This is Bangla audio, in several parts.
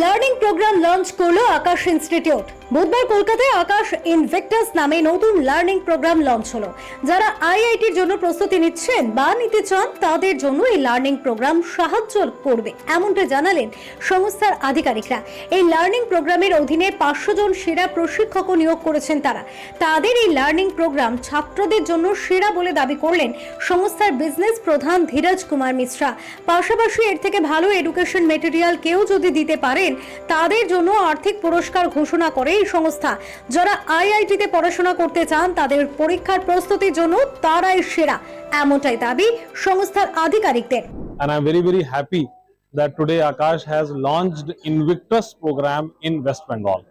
লার্নিং প্রোগ্রাম লঞ্চ করল আকাশ ইনস্টিটিউট বুধবার কলকাতায় আকাশ ইনভেক্টাস নামে নতুন লার্নিং প্রোগ্রাম লঞ্চ হলো। যারা আইআইটির জন্য প্রস্তুতি নিচ্ছেন বা নিতে চান, তাদের জন্য এই লার্নিং প্রোগ্রাম সাহায্য করবে, এমনটা জানালেন সংস্থার আধিকারিকরা। এই লার্নিং প্রোগ্রামের অধীনে পাঁচশো জন সেরা প্রশিক্ষকও নিয়োগ করেছেন তারা। তাদের এই লার্নিং প্রোগ্রাম ছাত্রদের জন্য সেরা বলে দাবি করলেন সংস্থার বিজনেস প্রধান ধীরজ কুমার মিশ্রা। পাশাপাশি এর থেকে ভালো এডুকেশন মেটেরিয়াল কেউ যদি দিতে পারেন, তাদের জন্য আর্থিক পুরস্কার ঘোষণা করে এই সংস্থা যারা আইআইটিতে পড়াশোনা করতে চান তাদের পরীক্ষার প্রস্তুতির জন্য তারাই সেরা এমনটাই দাবি সংস্থার আধিকারিকদের and I'm very very happy that today Akash has launched Invictus program in West Bengal.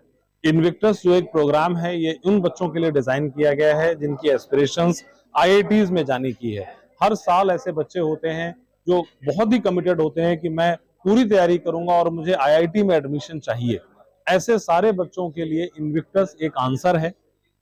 Invictus जो एक प्रोग्राम है ये उन बच्चों के लिए डिजाइन किया गया है जिनकी एस्पिरेशंस आईआईटीज में जाने की है हर साल ऐसे बच्चे होते हैं जो बहुत ही कमिटेड होते हैं कि मैं पूरी तैयारी करूंगा और मुझे आईआईटी में एडमिशन चाहिए ऐसे सारे बच्चों के लिए इन्विक्टस एक आंसर है।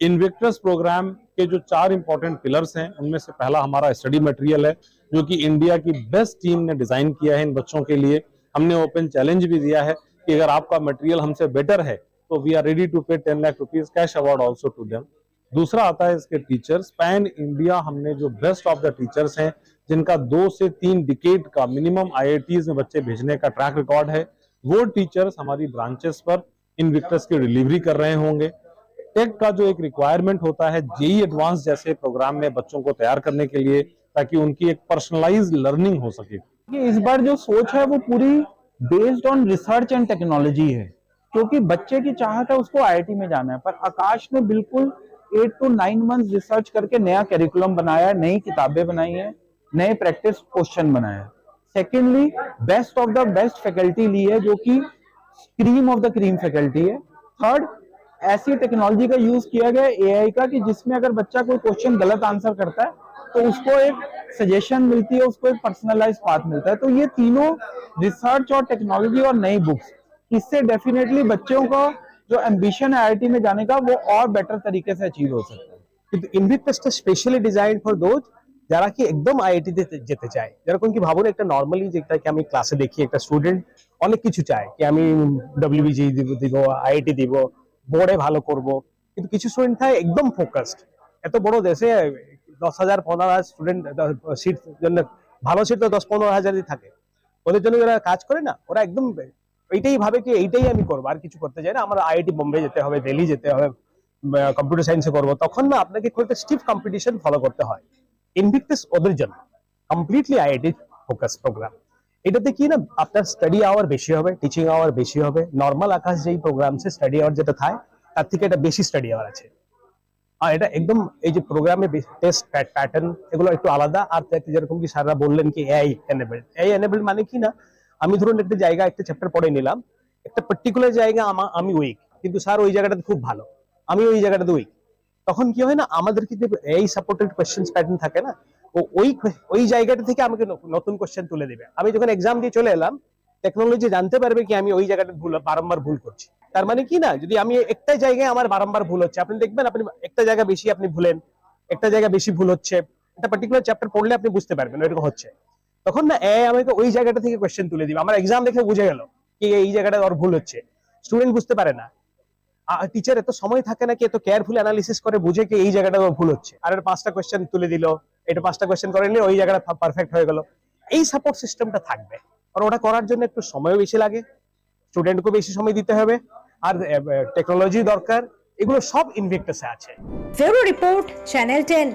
इन्विक्टस प्रोग्राम के जो चार इंपॉर्टेंट पिलर्स हैं, उनमें से पहला हमारा स्टडी मटेरियल है, जो कि इंडिया की बेस्ट टीम ने डिज़ाइन किया है इन बच्चों के लिए। हमने ओपन चैलेंज भी दिया है कि अगर आपका मटेरियल हमसे बेटर है तो we are ready to pay ten lakh rupees cash award also to them दूसरा आता है इसके टीचर्स पैन इंडिया हमने जो बेस्ट ऑफ़ द टीचर्स हैं, जिनका दो से तीन डिकेट का मिनिमम आईआईटीज में बच्चे भेजने का ट्रैक रिकॉर्ड है, वो टीचर्स हमारी ब्रांचेस पर इनविक्टस की डिलीवरी कर रहे होंगे। टेक का जो एक रिक्वायरमेंट होता है जेई एडवांस जैसे प्रोग्राम में बच्चों को तैयार करने के लिए, ताकि उनकी एक पर्सनलाइज लर्निंग हो सके। कि इस बार जो सोच है, वो पूरी based on research and technology है। क्योंकि बच्चे की चाहत है, उसको आईआईटी में जाना है। पर आकाश ने बिल्कुल eight to nine month research करके नया करिकुलम बनाया नई किताबें बनाई है, नए प्रैक्टिस क्वेश्चन बनाए हैं। Secondly best of the best faculty ली है, जो कि cream of the cream faculty है। थर्ड ऐसी टेक्नोलॉजी का यूज़ किया गया एआई का कि जिसमें अगर बच्चा कोई क्वेश्चन गलत आंसर करता है तो उसको एक सजेशन मिलती है, उसको एक पर्सनलाइज पाथ मिलता है। तो ये तीनों रिसर्च और टेक्नोलॉजी और नई बुक्स इससे डेफिनेटली बच्चों का जो एम्बिशन है आईआईटी में जाने का, वो और बेटर तरीके से अचीव हो सकता है। इनविट स्पेशली डिज़ाइन फॉर दोस्त যারা কি একদম আইআইটিতে যেতে চায়, যেরকম কি ভাবুন একটা নর্মালি যেটাকে আমি ক্লাসে দেখি, একটা স্টুডেন্ট অনেক কিছু চায়, কি আমি ডব্লিউবিজি দিব দিব আইআইটি দিব বোর্ডে ভালো করব, কিন্তু কিছু স্টুডেন্ট থাকে একদম ফোকাসড এত বড় দেশে দশ হাজার, পনেরো হাজার স্টুডেন্ট সিট জন্য ভালো সিট তো দশ, পনেরো হাজারই থাকে। ওদের জন্য যারা কাজ করে না? ওরা একদম এইটাই ভাবে কি এইটাই আমি করব, আর কিছু করতে চাই না। আমার আইআইটি বোম্বে যেতে হবে, দিল্লি যেতে হবে কম্পিউটার সায়েন্সে করব, তখন না আপনাকে খুব একটা স্টিফ কম্পিটিশন ফলো করতে হয়। ইনভিক্টাস ওদের জন্য কমপ্লিটলি আইআইটি ফোকাস প্রোগ্রাম এটাতে কি না, আপনার স্টাডি আওয়ার বেশি হবে টিচিং আওয়ার বেশি হবে নর্মাল আকাশ যেই প্রোগ্রামসে স্টাডি আওয়ার যেটা থাকে, তার থেকে এটা বেশি স্টাডি আওয়ার আছে। আর এটা একদম এই যে প্রোগ্রামে টেস্ট প্যাটার্ন এগুলো একটু আলাদা, আর যেরকম কি স্যাররা বললেন কি এআই এনেবল এআই এনেবল মানে কি না, আমি ধরুন একটা জায়গা একটা চ্যাপ্টার পড়ে নিলাম, একটা পার্টিকুলার জায়গা আমি উইক কিন্তু স্যার ওই জায়গাটাতে খুব ভালো, আমি ওই জায়গাটাতে উইক তখন কি হয় না আমাদের কিন্তু এই সাপোর্টেড কোয়েশ্চেন প্যাটার্ন থাকে না ওই ওই জায়গাটা থেকে আমাকে নতুন কোয়েশ্চেন তুলে দিবে। আমি যখন এক্সাম দিয়ে চলে এলাম টেকনোলজি জানতে পারবে কি আমি ওই জায়গাটা ভুল বারংবার ভুল করছি। তার মানে কি না, যদি আমি একটা জায়গায় আমার বারংবার ভুল হচ্ছে, আপনি দেখবেন আপনি একটা জায়গা বেশি আপনি ভুলেন, একটা জায়গা বেশি ভুল হচ্ছে, একটা পার্টিকুলার চ্যাপ্টার পড়লে আপনি বুঝতে পারবেন এরকম হচ্ছে। তখন না, এ আমাকে ওই জায়গাটা থেকে কোয়েশ্চেন তুলে দিবে। আমার এক্সাম দেখে বুঝে গেল কি এই জায়গাটা ওর ভুল হচ্ছে। স্টুডেন্ট বুঝতে পারে না। টিচার এত সময় থাকে নাকি, এত কেয়ারফুল অ্যানালিসিস করে বুঝে কি এই জায়গাটা ভুল হচ্ছে? আর পাঁচটা কোয়েশ্চেন তুলে দিল, এটা পাঁচটা কোয়েশ্চেন করে নিলে ওই জায়গাটা পারফেক্ট হয়ে গেল। এই সাপোর্ট সিস্টেমটা থাকবে, আর ওটা করার জন্য একটু সময়ও বেশি লাগে স্টুডেন্টকেও বেশি সময় দিতে হবে, আর টেকনোলজি দরকার, এগুলো সব ইনভেক্টাসে আছে। ফেরো রিপোর্ট চ্যানেল টেন